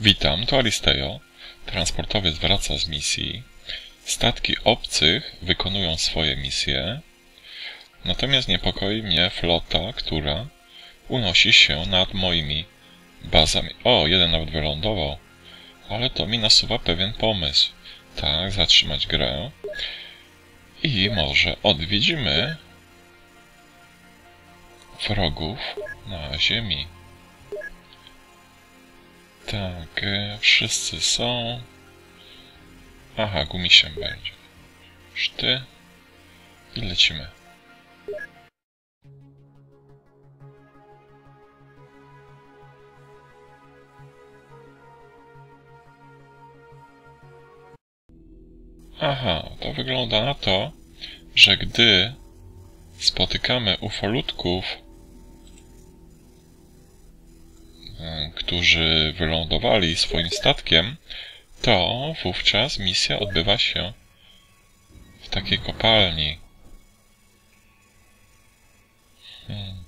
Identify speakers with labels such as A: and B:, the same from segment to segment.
A: Witam, to Aristeo. Transportowiec wraca z misji. Statki obcych wykonują swoje misje. Natomiast niepokoi mnie flota, która unosi się nad moimi bazami. O, jeden nawet wylądował. Ale to mi nasuwa pewien pomysł. Tak, zatrzymać grę. I może odwiedzimy wrogów na ziemi. Tak, e, wszyscy są. Aha, gumisiem będzie. Szty. I lecimy. Aha, to wygląda na to, że gdy spotykamy ufolutków, którzy wylądowali swoim statkiem, to wówczas misja odbywa się w takiej kopalni. Hmm.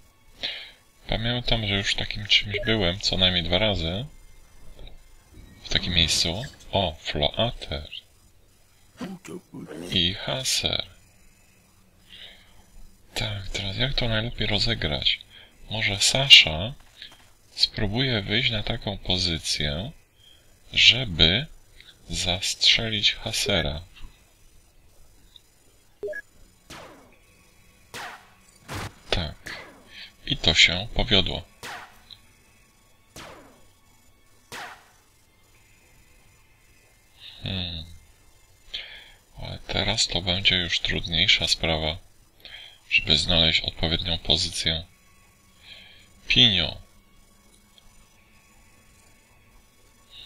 A: Pamiętam, że już takim czymś byłem co najmniej dwa razy. W takim miejscu. O, Floater. I Haser. Tak, teraz jak to najlepiej rozegrać? Może Sasza spróbuje wyjść na taką pozycję, żeby zastrzelić Hasera. Tak. I to się powiodło. Hmm. Ale teraz to będzie już trudniejsza sprawa, żeby znaleźć odpowiednią pozycję. Pinio.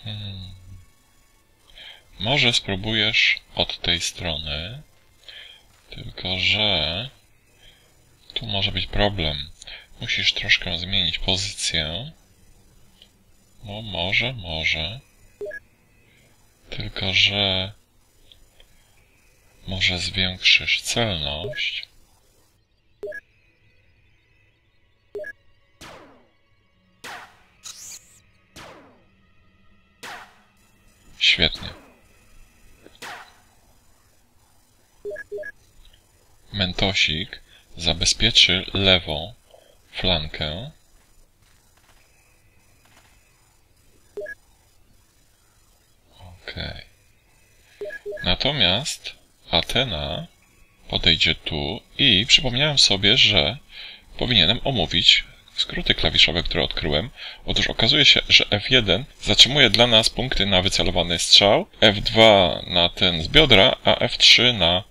A: Hmm. Może spróbujesz od tej strony, tylko że tu może być problem. Musisz troszkę zmienić pozycję. No może, może. Tylko że może zwiększysz celność. Świetnie. Mentosik zabezpieczy lewą flankę. Ok. Natomiast Atena podejdzie tu i przypomniałem sobie, że powinienem omówić skróty klawiszowe, które odkryłem. Otóż okazuje się, że F1 zatrzymuje dla nas punkty na wycelowany strzał, F2 na ten z biodra, a F3 na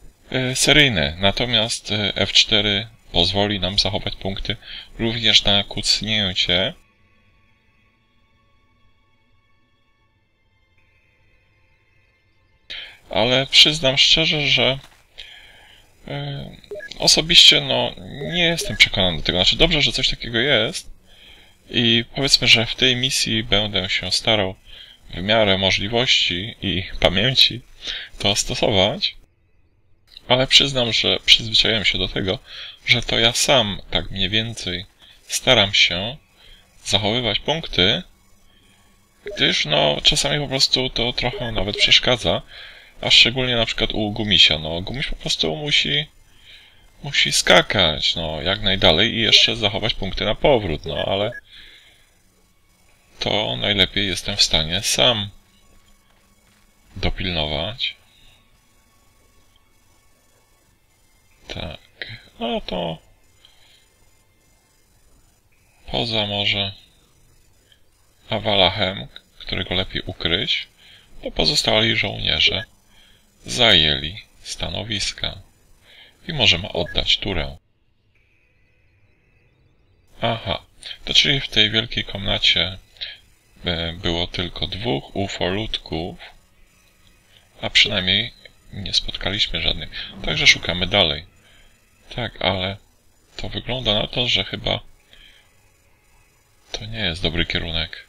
A: y, seryjny. Natomiast y, F4 pozwoli nam zachować punkty również na kucnięcie. Ale przyznam szczerze, że y, osobiście no, nie jestem przekonany do tego. Znaczy dobrze, że coś takiego jest i powiedzmy, że w tej misji będę się starał w miarę możliwości i pamięci to stosować, ale przyznam, że przyzwyczaiłem się do tego, że to ja sam tak mniej więcej staram się zachowywać punkty, gdyż no czasami po prostu to trochę nawet przeszkadza, a szczególnie na przykład u Gumisia. No, Gumiś po prostu musi musi skakać, no, jak najdalej i jeszcze zachować punkty na powrót, no, ale to najlepiej jestem w stanie sam dopilnować. Tak, no to poza może Awalachem, którego lepiej ukryć, to pozostali żołnierze zajęli stanowiska i możemy oddać turę. Aha, to czyli w tej wielkiej komnacie e, było tylko dwóch ufolutków, a przynajmniej nie spotkaliśmy żadnych. Także szukamy dalej. Tak, ale to wygląda na to, że chyba to nie jest dobry kierunek.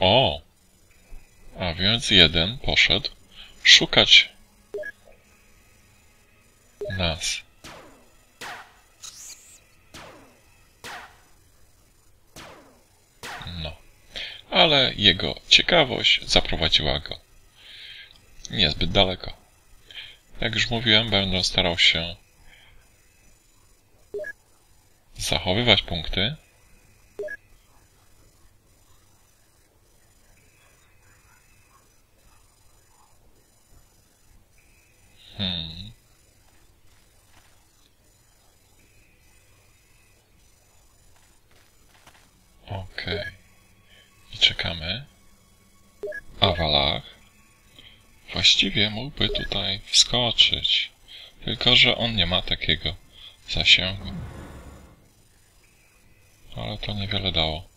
A: O! A więc jeden poszedł szukać nas. ale jego ciekawość zaprowadziła go niezbyt daleko. Jak już mówiłem, będę starał się zachowywać punkty. Hmm. Ok. I czekamy. Awalach. Właściwie mógłby tutaj wskoczyć. Tylko, że on nie ma takiego zasięgu. Ale to niewiele dało.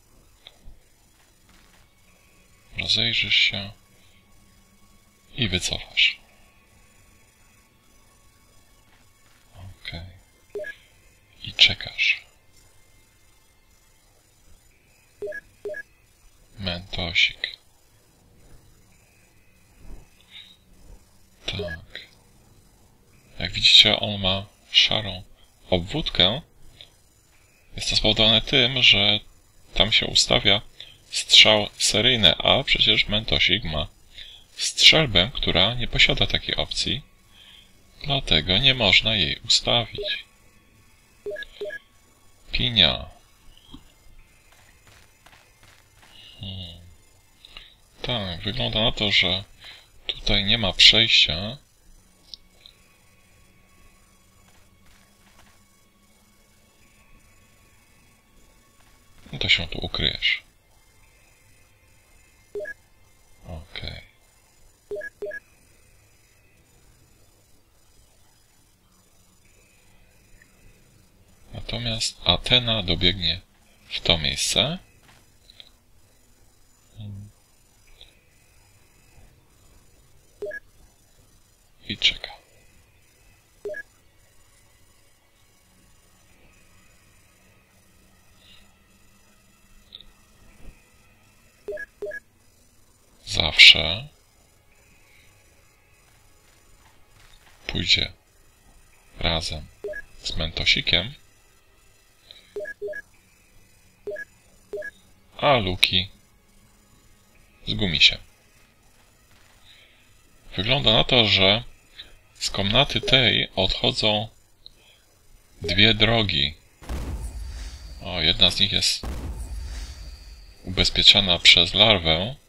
A: Rozejrzysz się i wycofasz. Ok. I czekasz. Mentosik. Tak. Jak widzicie, on ma szarą obwódkę. Jest to spowodowane tym, że tam się ustawia strzał seryjny, a przecież Mentosik ma strzelbę, która nie posiada takiej opcji. Dlatego nie można jej ustawić. Pinia. Hmm. Tak, wygląda na to, że Tutaj nie ma przejścia. No to się tu ukryjesz. Ok. Natomiast Atena dobiegnie w to miejsce. i czeka. Zawsze pójdzie razem z mentosikiem, a Luki z gumisiem. Wygląda na to, że z komnaty tej odchodzą dwie drogi. O, jedna z nich jest ubezpieczona przez larwę.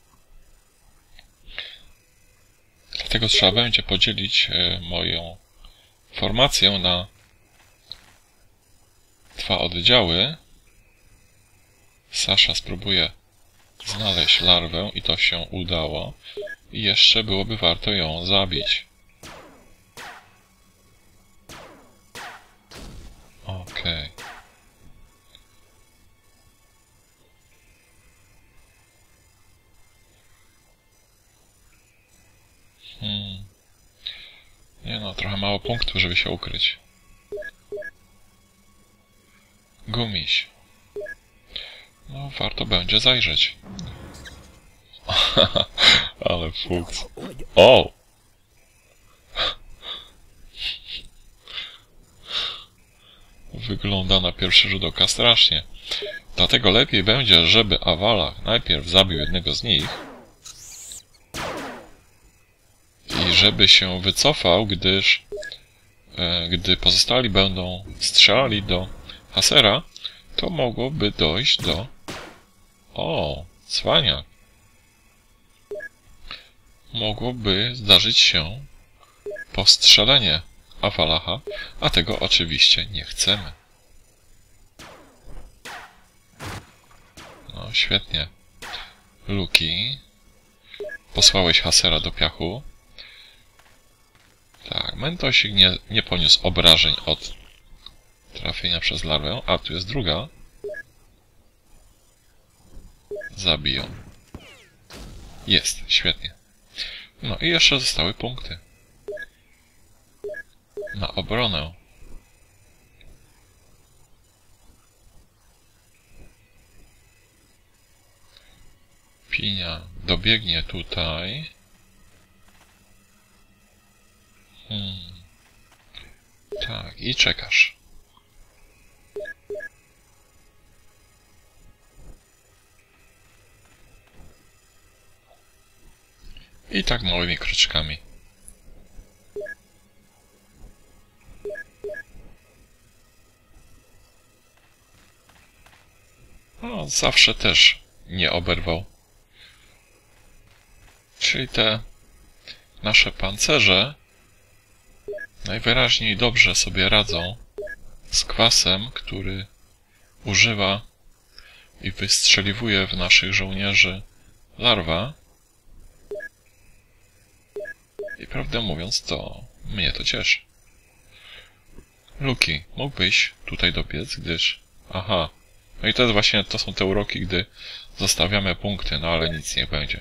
A: Dlatego trzeba będzie podzielić e, moją formację na dwa oddziały. Sasza spróbuje znaleźć larwę i to się udało. I jeszcze byłoby warto ją zabić. Okej. Okay. No, trochę mało punktów, żeby się ukryć. Gumiś. No, warto będzie zajrzeć. Ale fuks. O! wygląda na pierwszy rzut oka strasznie. Dlatego lepiej będzie, żeby Awalach najpierw zabił jednego z nich i żeby się wycofał, gdyż e, gdy pozostali będą strzelali do Hasera, to mogłoby dojść do... O, cwaniak. Mogłoby zdarzyć się postrzelenie Afalacha, a tego oczywiście nie chcemy. No, świetnie. Luki. Posłałeś Hasera do piachu. Tak, Mentosik nie, nie poniósł obrażeń od trafienia przez larwę, a tu jest druga. Zabiją. Jest, świetnie. No i jeszcze zostały punkty na obronę. Pinia dobiegnie tutaj. Hmm. Tak, i czekasz. I tak małymi kroczkami. No, zawsze też nie oberwał. Czyli te nasze pancerze najwyraźniej dobrze sobie radzą z kwasem, który używa i wystrzeliwuje w naszych żołnierzy larwa. I prawdę mówiąc, to mnie to cieszy. Luki, mógłbyś tutaj dobiec, gdyż... Aha. No i to jest właśnie, to są te uroki, gdy zostawiamy punkty, no ale nic nie będzie.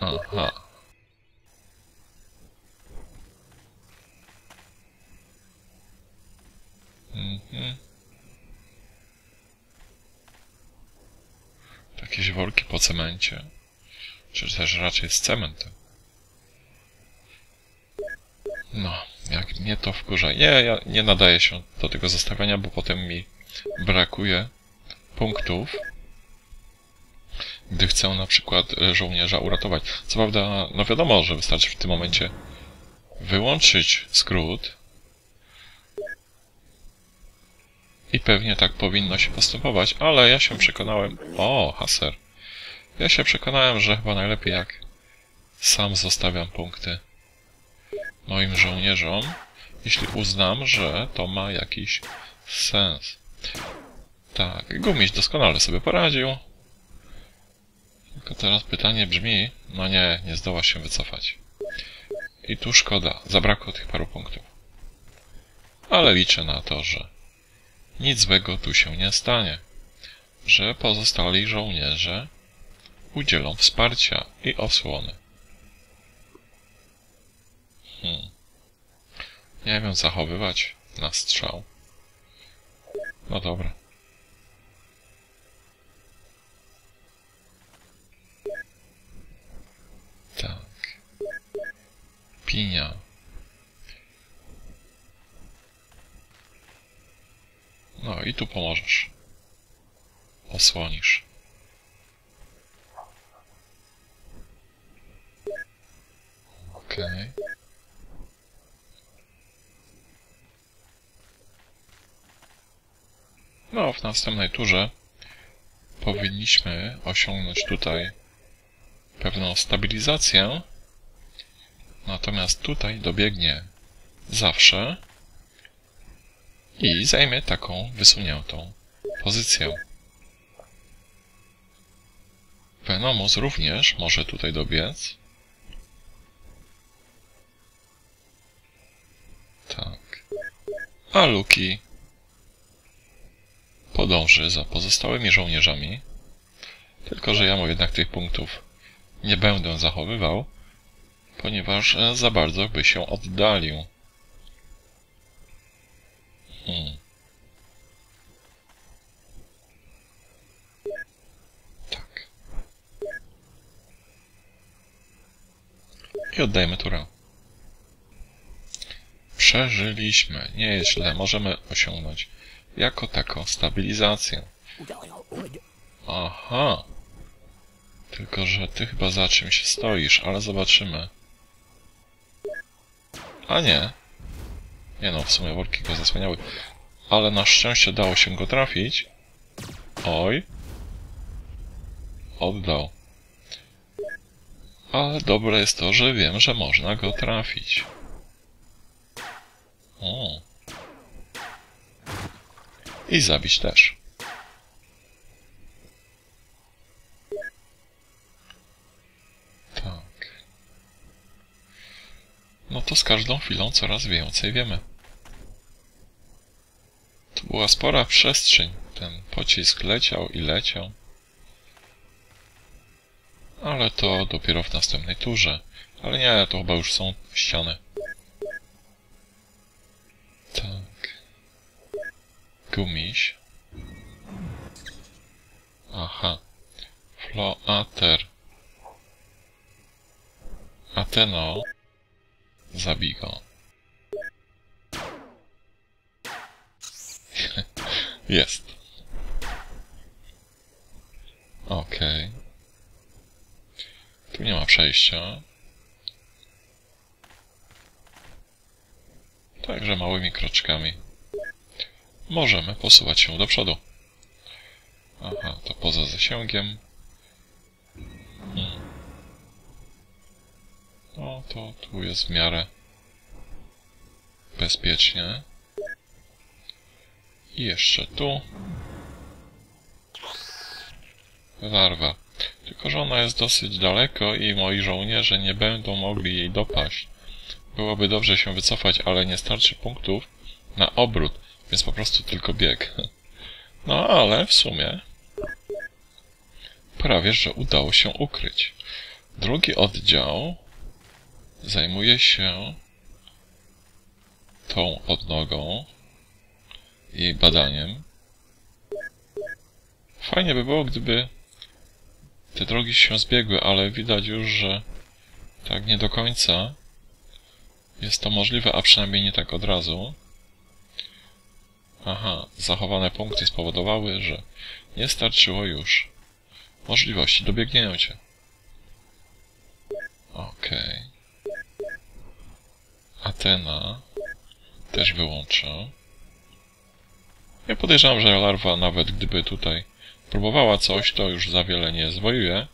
A: Aha. Jakieś worki po cemencie. Czy też raczej z cementem. No, jak mnie to wkurza. Nie, ja nie nadaję się do tego zostawiania, bo potem mi brakuje punktów, gdy chcę na przykład e, żołnierza uratować. Co prawda, no wiadomo, że wystarczy w tym momencie wyłączyć skrót i pewnie tak powinno się postępować, ale ja się przekonałem... O, Haser. Ja się przekonałem, że chyba najlepiej jak sam zostawiam punkty moim żołnierzom, jeśli uznam, że to ma jakiś sens. Tak, Gumiś doskonale sobie poradził. Tylko teraz pytanie brzmi, no nie, nie zdoła się wycofać. I tu szkoda, zabrakło tych paru punktów. Ale liczę na to, że nic złego tu się nie stanie, że pozostali żołnierze udzielą wsparcia i osłony. Hmm. Nie wiem, zachowywać na strzał. No dobra. Tak. Pinia. No i tu pomożesz. Osłonisz. Okej. Okay. No, w następnej turze powinniśmy osiągnąć tutaj pewną stabilizację. Natomiast tutaj dobiegnie zawsze i zajmie taką wysuniętą pozycję. Venomus również może tutaj dobiec. Tak. A Luki podąży za pozostałymi żołnierzami, tylko że ja mu jednak tych punktów nie będę zachowywał, ponieważ za bardzo by się oddalił. Hmm. Tak. I oddajmy turę. Przeżyliśmy. Nie jest źle. Możemy osiągnąć jako taką stabilizację. Aha. Tylko, że ty chyba za czymś stoisz, ale zobaczymy. A nie. Nie no, w sumie worki go zasłaniały. Ale na szczęście dało się go trafić. Oj. Oddał. Ale dobre jest to, że wiem, że można go trafić. O. I zabić też. Tak. No to z każdą chwilą coraz więcej wiemy. To była spora przestrzeń. Ten pocisk leciał i leciał. Ale to dopiero w następnej turze. Ale nie, to chyba już są ściany. Tak. Gumiś. Aha. Floater. Ateno. Zabij go. Jest. Okej. Okay. Tu nie ma przejścia. Także małymi kroczkami możemy posuwać się do przodu. Aha, to poza zasięgiem. Hmm. No to tu jest w miarę bezpiecznie. I jeszcze tu. Larwa. Tylko, że ona jest dosyć daleko i moi żołnierze nie będą mogli jej dopaść. Byłoby dobrze się wycofać, ale nie starczy punktów na obrót, więc po prostu tylko bieg. No ale w sumie prawie, że udało się ukryć. Drugi oddział zajmuje się tą odnogą, jej badaniem. Fajnie by było, gdyby te drogi się zbiegły, ale widać już, że tak nie do końca jest to możliwe, a przynajmniej nie tak od razu. Aha, zachowane punkty spowodowały, że nie starczyło już możliwości dobiegnięcia. Okej. Okay. Atena też wyłączę. Ja podejrzewam, że larwa nawet gdyby tutaj próbowała coś, to już za wiele nie zwojuje.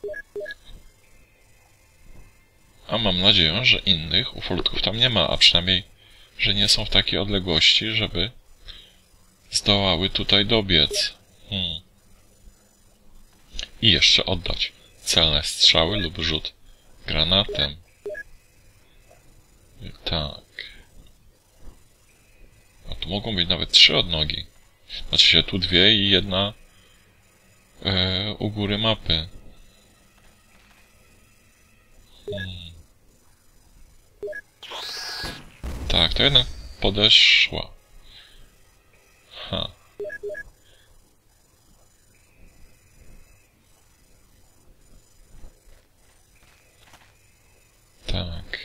A: A mam nadzieję, że innych ufolutków tam nie ma, a przynajmniej, że nie są w takiej odległości, żeby zdołały tutaj dobiec. Hmm. I jeszcze oddać celne strzały lub rzut granatem. Tak. A tu mogą być nawet trzy odnogi. Znaczy się tu dwie i jedna e, u góry mapy. Hmm. Tak, to jednak podeszła. Ha. Tak.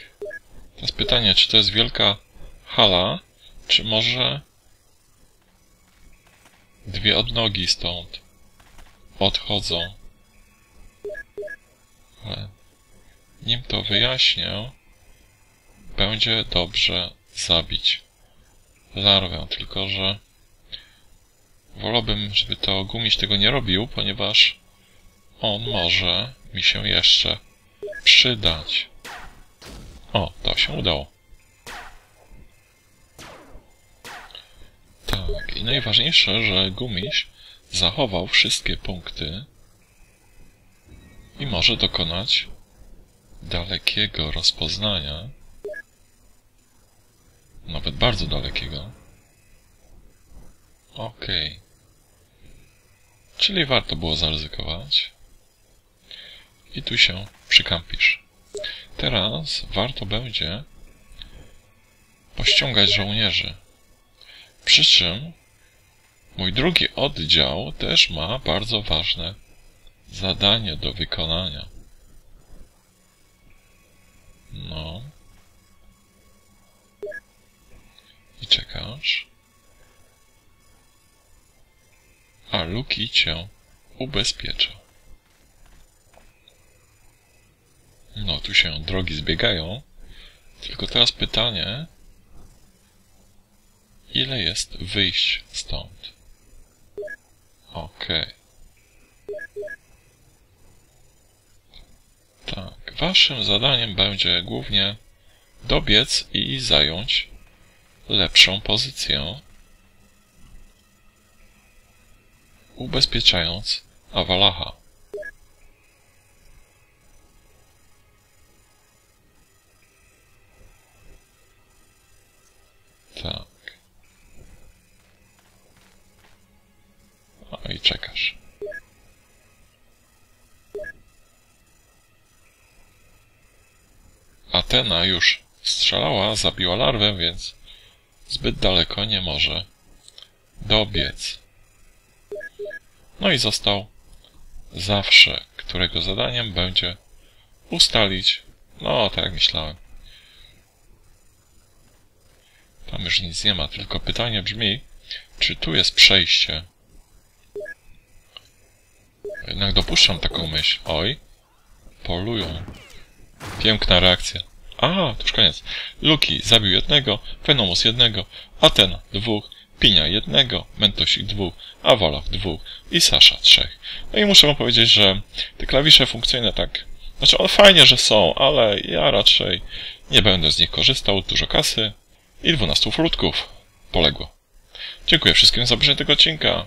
A: Teraz pytanie, czy to jest wielka hala, czy może dwie odnogi stąd odchodzą. Ale nim to wyjaśnię, będzie dobrze zabić larwę, tylko że wolałbym, żeby to gumiś tego nie robił, ponieważ on może mi się jeszcze przydać. O, to się udało. Najważniejsze, że gumiś zachował wszystkie punkty i może dokonać dalekiego rozpoznania, nawet bardzo dalekiego. Okay. Czyli warto było zaryzykować. I tu się przykampisz. Teraz warto będzie pościągać żołnierzy. Przy czym mój drugi oddział też ma bardzo ważne zadanie do wykonania. No. I czekasz. A Luki cię ubezpiecza. No, tu się drogi zbiegają. Tylko teraz pytanie, ile jest wyjść stąd? Okej. Okay. Tak, waszym zadaniem będzie głównie dobiec i zająć lepszą pozycję, ubezpieczając Awalacha. Atena już strzelała, zabiła larwę, więc zbyt daleko nie może dobiec. No i został zawsze, którego zadaniem będzie ustalić, no tak jak myślałem. Tam już nic nie ma, tylko pytanie brzmi, czy tu jest przejście jednak dopuszczam taką myśl. Oj, polują. Piękna reakcja. A, to już koniec. Luki zabił jednego, Venomus jednego, Atena dwóch, Pinia jednego, Mentosik dwóch, Awolach dwóch i Sasza trzech. No i muszę wam powiedzieć, że te klawisze funkcyjne tak... Znaczy, one fajnie, że są, ale ja raczej nie będę z nich korzystał. Dużo kasy i 12 frutków poległo. Dziękuję wszystkim za obejrzenie tego odcinka.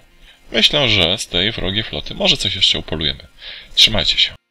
A: Myślę, że z tej wrogiej floty może coś jeszcze upolujemy. Trzymajcie się.